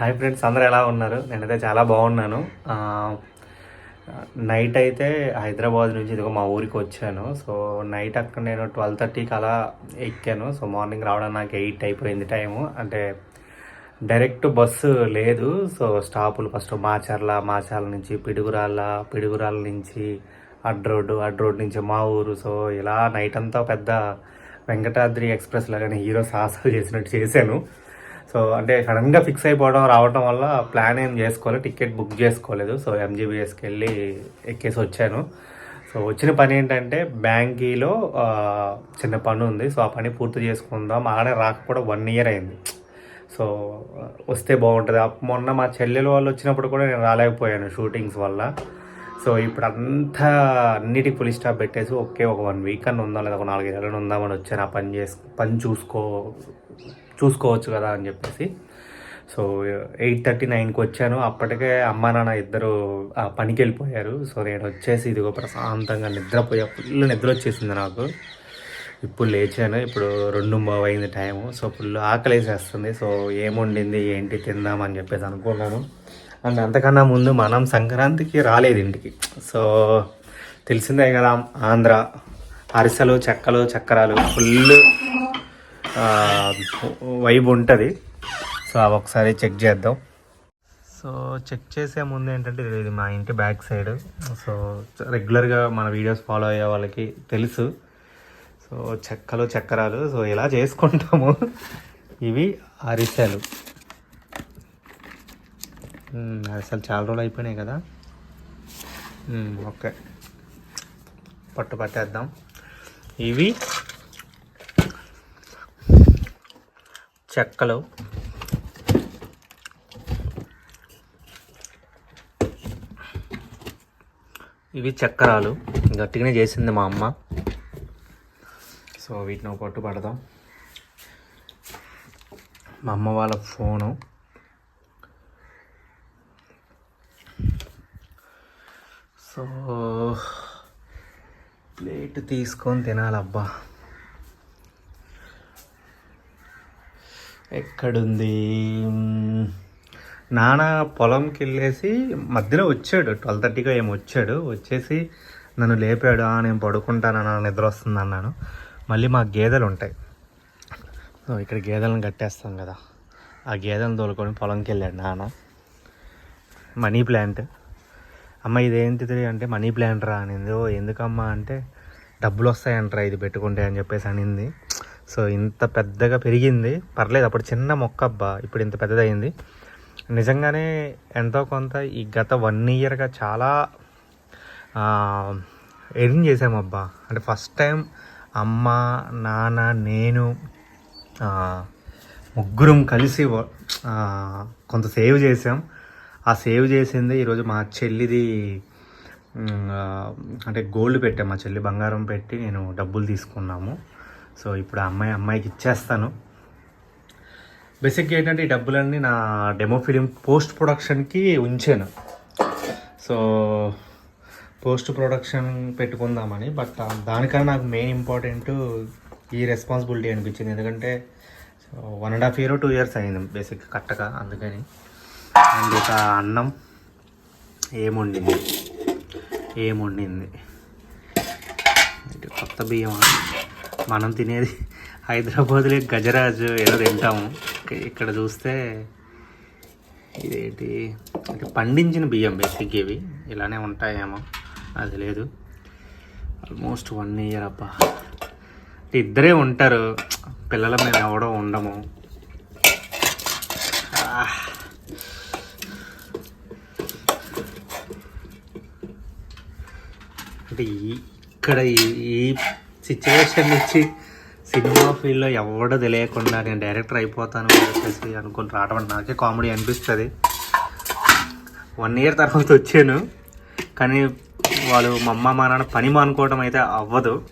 Hi friends అందరూ ఎలా ఉన్నారు? నేనైతే చాలా బాగున్నాను. నైట్ అయితే హైదరాబాద్ నుంచి ఇదిగో మా ఊరికి వచ్చాను. సో నైట్ అక్కడ నేను ట్వెల్వ్ థర్టీకి అలా ఎక్కాను. సో మార్నింగ్ రావడం నాకు ఎయిట్ అయిపోయింది టైము. అంటే డైరెక్ట్ బస్సు లేదు. సో స్టాపులు ఫస్ట్ మాచర్ల మాచర్ల నుంచి పిడుగురాళ్ళ పిడుగురాళ్ళ నుంచి అడ్ రోడ్డు అడ్ రోడ్ నుంచి మా ఊరు. సో ఇలా నైట్ అంతా పెద్ద వెంకటాద్రి ఎక్స్ప్రెస్ లాగానే హీరో సాహసాలు చేసినట్టు చేశాను. సో అంటే సడన్గా ఫిక్స్ అయిపోవడం రావడం వల్ల ప్లాన్ ఏం చేసుకోలేదు టికెట్ బుక్ చేసుకోలేదు. సో ఎంజీబీఎస్కి వెళ్ళి ఎక్కేసి వచ్చాను. సో వచ్చిన పని ఏంటంటే బ్యాంకీలో చిన్న పని ఉంది. సో ఆ పని పూర్తి చేసుకుందాం. ఆడే రాక కూడా వన్ ఇయర్ అయింది. సో వస్తే బాగుంటుంది. మొన్న మా చెల్లెలు వాళ్ళు వచ్చినప్పుడు కూడా నేను రాలేకపోయాను షూటింగ్స్ వల్ల. సో ఇప్పుడు అంతా అన్నిటికి పులి స్టాప్ పెట్టేసి ఒకే ఒక వన్ వీక్ అని ఉందా లేదా ఒక నాలుగైదు నెలలు ఉందామని వచ్చాను. ఆ పని చేసి పని చూసుకో చూసుకోవచ్చు కదా అని చెప్పేసి. సో ఎయిట్ థర్టీ నైన్కి వచ్చాను. అప్పటికే అమ్మ నాన్న ఇద్దరు ఆ పనికి వెళ్ళిపోయారు. సో నేను వచ్చేసి ఇదిగో ప్రశాంతంగా నిద్రపోయా. ఫుల్ నిద్ర వచ్చేసింది నాకు. ఇప్పుడు లేచాను. ఇప్పుడు రెండు బావు అయింది టైము. సో ఫుల్ ఆకలేసేస్తుంది. సో ఏముండింది ఏంటి తిందామని చెప్పేసి అనుకున్నాను. అండ్ అంతకన్నా ముందు మనం సంక్రాంతికి రాలేదు ఇంటికి. సో తెలిసిందే కదా ఆంధ్ర అరిసెలు చెక్కలు చక్రాలు ఫుల్ వైబ్ ఉంటుంది. సో అవి ఒకసారి చెక్ చేద్దాం. సో చెక్ చేసే ముందు ఏంటంటే ఇది ఇది మా ఇంటి బ్యాక్ సైడ్. సో రెగ్యులర్గా మన వీడియోస్ ఫాలో అయ్యే వాళ్ళకి తెలుసు. సో చెక్కలు చక్రాలు సో ఇలా చేసుకుంటాము. ఇవి అరిసెలు. అసలు చాలా రోజులు అయిపోయినాయి కదా. ఓకే. పట్టు పట్టేద్దాం. ఇవి చెక్కలు. ఇవి చక్రాలు. గట్టిగానే చేసింది మా అమ్మ. సో వీటిని పట్టు పడదాం. మా అమ్మ వాళ్ళ ఫోను. సో ప్లేట్ తీసుకొని తినాలబ్బా. ఎక్కడుంది? నాన్న పొలంకి వెళ్ళేసి మధ్యలో వచ్చాడు. ట్వెల్వ్ థర్టీగా ఏమో వచ్చాడు. వచ్చేసి నన్ను లేపాడు. "ఆ, నేను పడుకుంటానన్నా నిద్ర వస్తుంది అన్నాను. మళ్ళీ మా గేదెలు ఉంటాయి. సో ఇక్కడ గేదెలను కట్టేస్తాం కదా. ఆ గేదెలను తోలుకొని పొలంకి వెళ్ళాడు నాన్న మనీ ప్లాంట్. అమ్మ ఇదేంటిది అంటే మనీ ప్లాంట్ రా అనింది. ఓ ఎందుకమ్మా అంటే డబ్బులు వస్తాయంటరా ఇది పెట్టుకుంటే అని చెప్పేసి అనింది. సో ఇంత పెద్దగా పెరిగింది. పర్లేదు అప్పుడు చిన్న మొక్క అబ్బా ఇప్పుడు ఇంత పెద్దదయింది. నిజంగానే ఎంతో కొంత ఈ గత వన్ ఇయర్గా చాలా ఎర్న్ చేసామబ్బా అంటే ఫస్ట్ టైం అమ్మ నాన్న నేను ముగ్గురం కలిసి కొంత సేవ్ చేసాం ఆ సేవ్ చేసింది ఈరోజు మా చెల్లిది అంటే గోల్డ్ పెట్టాం. మా చెల్లి బంగారం పెట్టి నేను డబ్బులు తీసుకున్నాము. సో ఇప్పుడు ఆ అమ్మాయి అమ్మాయికి ఇచ్చేస్తాను. బేసిక్గా ఏంటంటే ఈ డబ్బులన్నీ నా డెమో ఫిలిం పోస్ట్ ప్రొడక్షన్కి ఉంచాను. సో పోస్ట్ ప్రొడక్షన్ పెట్టుకుందామని బట్ దానికన్నా నాకు మెయిన్ ఇంపార్టెంట్ ఈ రెస్పాన్సిబిలిటీ అనిపించింది. ఎందుకంటే one and half year two years అయింది బేసిక్ కట్టగా అందుకని. అండ్ ఇక అన్నం ఏముండింది? ఏముండింది? కొత్త బియ్యం మనం తినేది హైదరాబాద్లో గజరాజు ఏదో తింటాము. ఇక్కడ చూస్తే ఇదేంటి? అంటే పండించిన బియ్యం బేసిక్ ఇవి. ఇలానే ఉంటాయేమో. అది లేదు. ఆల్మోస్ట్ వన్ ఇయర్ అబ్బా. ఇద్దరే ఉంటారు. పిల్లల మేము ఎవడో ఉండము. అంటే ఈ ఇక్కడ ఈ- ఈ సిచ్యువేషన్ నుంచి సినిమా ఫీల్డ్లో ఎవడో తెలియకుండా నేను డైరెక్టర్ అయిపోతాను అని చెప్పేసి అనుకుని రావడం అంటే నాకే కామెడీ అనిపిస్తుంది. వన్ ఇయర్ తర్వాత వచ్చాను. కానీ వాళ్ళు మా అమ్మ మా నాన్న పని మానుకోవడం అయితే అవ్వదు.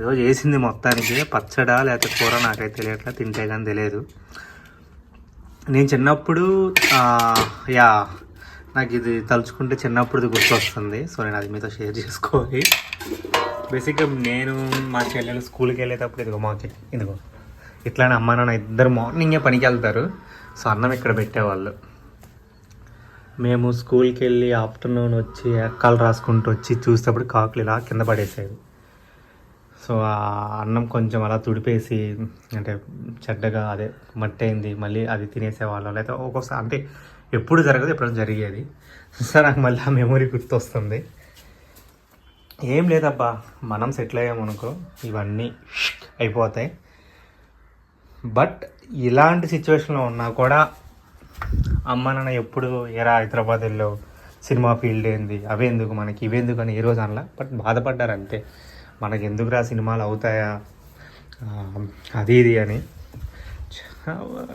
ఏదో చేసింది మొత్తానికి. పచ్చడా లేకపోతే కూర నాకైతే తెలియట్లా తింటే కానీ తెలియదు. నేను చిన్నప్పుడు యా నాకు ఇది తలుచుకుంటే చిన్నప్పుడు గుర్తొస్తుంది. సో నేను అది మీతో షేర్ చేసుకోవాలి. బేసిక్గా నేను మా చెల్లెలు స్కూల్కి వెళ్ళేటప్పుడు ఇదిగో మా ఇదిగో. ఇట్లానే అమ్మ నాన్న ఇద్దరు మార్నింగే పనికి వెళ్తారు. సో అన్నం ఇక్కడ పెట్టేవాళ్ళు. మేము స్కూల్కి వెళ్ళి ఆఫ్టర్నూన్ వచ్చి ఎక్కాలు రాసుకుంటూ వచ్చి చూసేటప్పుడు కాకులు ఇలా కింద పడేసేవి. సో ఆ అన్నం కొంచెం అలా తుడిపేసి అంటే చెడ్డగా అదే మట్టి అయింది మళ్ళీ అది తినేసేవాళ్ళం. లేదా ఒక్కొక్కసారి అంటే ఎప్పుడు జరగదు ఎప్పుడైనా జరిగేది. సో నాకు మళ్ళీ ఆ మెమొరీ గుర్తొస్తుంది. ఏం లేదబ్బా మనం సెటిల్ అయ్యామనుకో ఇవన్నీ అయిపోతాయి. బట్ ఇలాంటి సిచ్యువేషన్లో ఉన్నా కూడా అమ్మ నాన్న ఎప్పుడు ఎరా హైదరాబాద్ వెళ్ళావు సినిమా ఫీల్డ్ ఏంది అవెందుకు మనకి ఇవేందుకు అని ఏ రోజు అనలా. బట్ బాధపడ్డారు అంతే. మనకి ఎందుకురా సినిమాలు అవుతాయా? అది ఇది అని.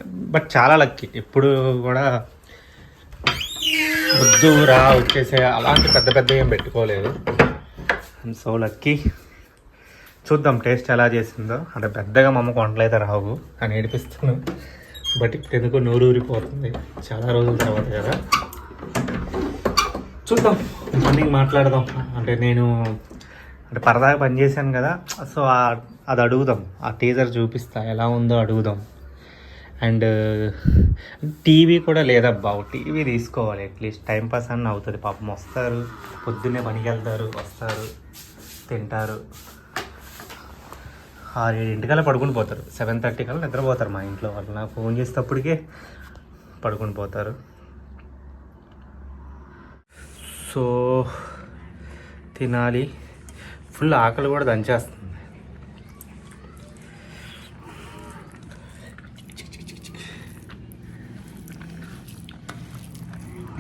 బట్ చాలా లక్కీ. ఎప్పుడు కూడా వద్దు రా వచ్చేసే అలాంటి పెద్ద పెద్ద ఏం పెట్టుకోలేదు. సో లక్కీ చూద్దాం టేస్ట్ ఎలా చేసిందో. అంటే పెద్దగా మా అమ్మకు రావు అని ఏడిపిస్తాను. బట్ ఇప్పుడు ఎందుకు నోరు ఊరిపోతుంది. చాలా రోజుల తర్వాత కదా. చూద్దాం మార్నింగ్ మాట్లాడదాం. అంటే నేను అంటే పరదాగా పనిచేశాను కదా సో అది అడుగుదాం. ఆ టీజర్ చూపిస్తా ఎలా ఉందో అడుగుదాం. అండ్ టీవీ కూడా లేదబ్బా టీవీ తీసుకోవాలి. అట్లీస్ట్ టైం పాస్ అన్న అవుతుంది. పాపం వస్తారు పొద్దున్నే పనికి వెళ్తారు వస్తారు తింటారు. ఆరు ఏడింటికల్లా పడుకుని పోతారు. సెవెన్ థర్టీ కల్లా నిద్రపోతారు మా ఇంట్లో వాళ్ళు. నాకు ఫోన్ చేసేటప్పటికే పడుకుని పోతారు. సో తినాలి. ఫుల్ ఆకలి కూడా దంచేస్తుంది.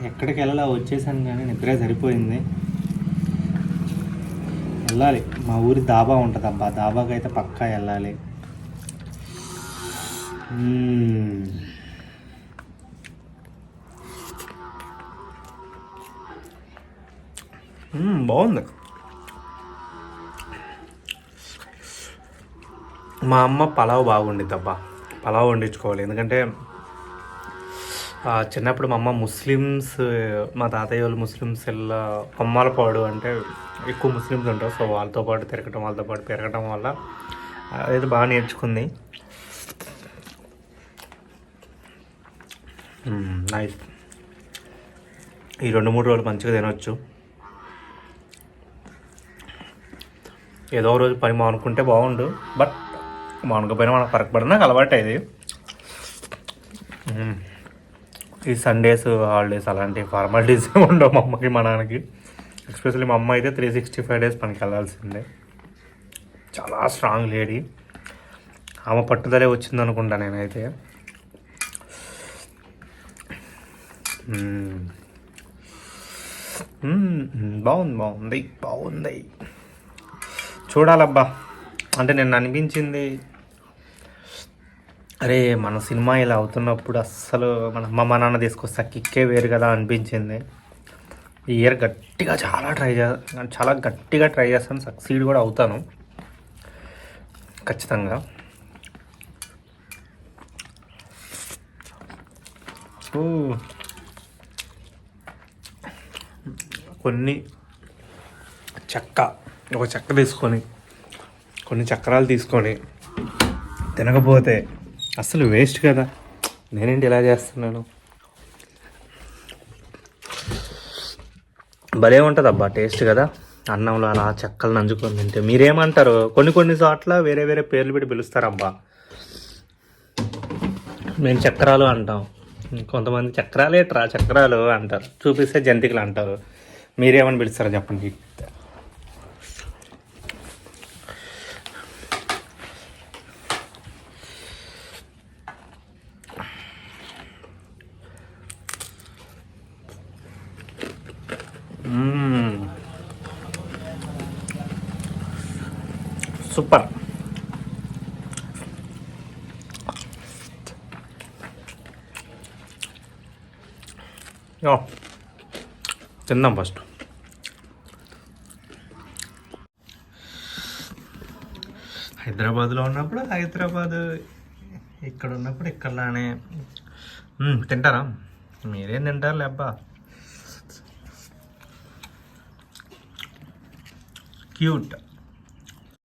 ఎక్కడికి వెళ్ళాలా వచ్చేసాను కానీ నిద్ర సరిపోయింది. వెళ్ళాలి. మా ఊరి దాబా ఉంటుంది అబ్బా. దాబాకి అయితే పక్కా వెళ్ళాలి. బాగుంది. మా అమ్మ పలావ్ బాగుండిద్ది పలావ్ వండించుకోవాలి. ఎందుకంటే చిన్నప్పుడు మా అమ్మ ముస్లిమ్స్ మా తాతయ్య వాళ్ళు ముస్లిమ్స్ వెళ్ళ కొమ్మాలపాడు అంటే ఎక్కువ ముస్లిమ్స్ ఉంటారు. సో వాళ్ళతో పాటు తిరగటం వాళ్ళతో పాటు పెరగటం వల్ల అదైతే బాగా నేర్చుకుంది. నైస్. ఈ రెండు మూడు రోజులు మంచిగా తినవచ్చు ఏదో ఒక రోజు పని మానుకుంటే బాగుండు. బట్ మానుకోపోయినా మనకు ఫరక్ పడిన నాకు అలవాటు ఇది. ఈ సండేస్ హాలిడేస్ అలాంటి ఫార్మాలిటీస్ ఉండవు మా అమ్మకి మా నాన్నకి. ఎస్పెషల్లీ మా అమ్మ అయితే త్రీ సిక్స్టీ ఫైవ్ డేస్ పనికి వెళ్ళాల్సిందే. చాలా స్ట్రాంగ్ లేడీ ఆమె పట్టుదలే వచ్చింది అనుకుంటా నేనైతే. బాగుంది బాగుంది బాగుంది. చూడాలబ్బా. అంటే నేను అనిపించింది అరే మన సినిమా ఇలా అవుతున్నప్పుడు అస్సలు మన అమ్మ మా నాన్న తీసుకొస్తే కిక్కే వేరు కదా అనిపించింది. ఈ ఇయర్ గట్టిగా చాలా ట్రై చే చాలా గట్టిగా ట్రై చేస్తాను సక్సీడ్ కూడా అవుతాను. ఖచ్చితంగా. సో కొన్ని చెక్క ఒక చెక్క తీసుకొని కొన్ని చక్రాలు తీసుకొని తినకపోతే అసలు వేస్ట్ కదా. నేనేంటి ఇలా చేస్తున్నాను? భలే ఉంటుంది అబ్బా టేస్ట్ కదా. అన్నంలో అలా చెక్కలు నంజుకొని తింటే మీరేమంటారు? కొన్ని కొన్ని చోట్ల వేరే వేరే పేర్లు పెట్టి పిలుస్తారబ్బా. మేము చక్రాలు అంటాం. కొంతమంది చక్రాలేట్రా చక్రాలు అంటారు. చూపిస్తే జంతికలు అంటారు. మీరేమని పిలుస్తారో చెప్పండి. సూపర్. తిందాం ఫస్ట్. హైదరాబాద్లో ఉన్నప్పుడు హైదరాబాద్ ఇక్కడ ఉన్నప్పుడు ఇక్కడలానే తింటారా? మీరేం తింటారు లేబ్బా கியூட்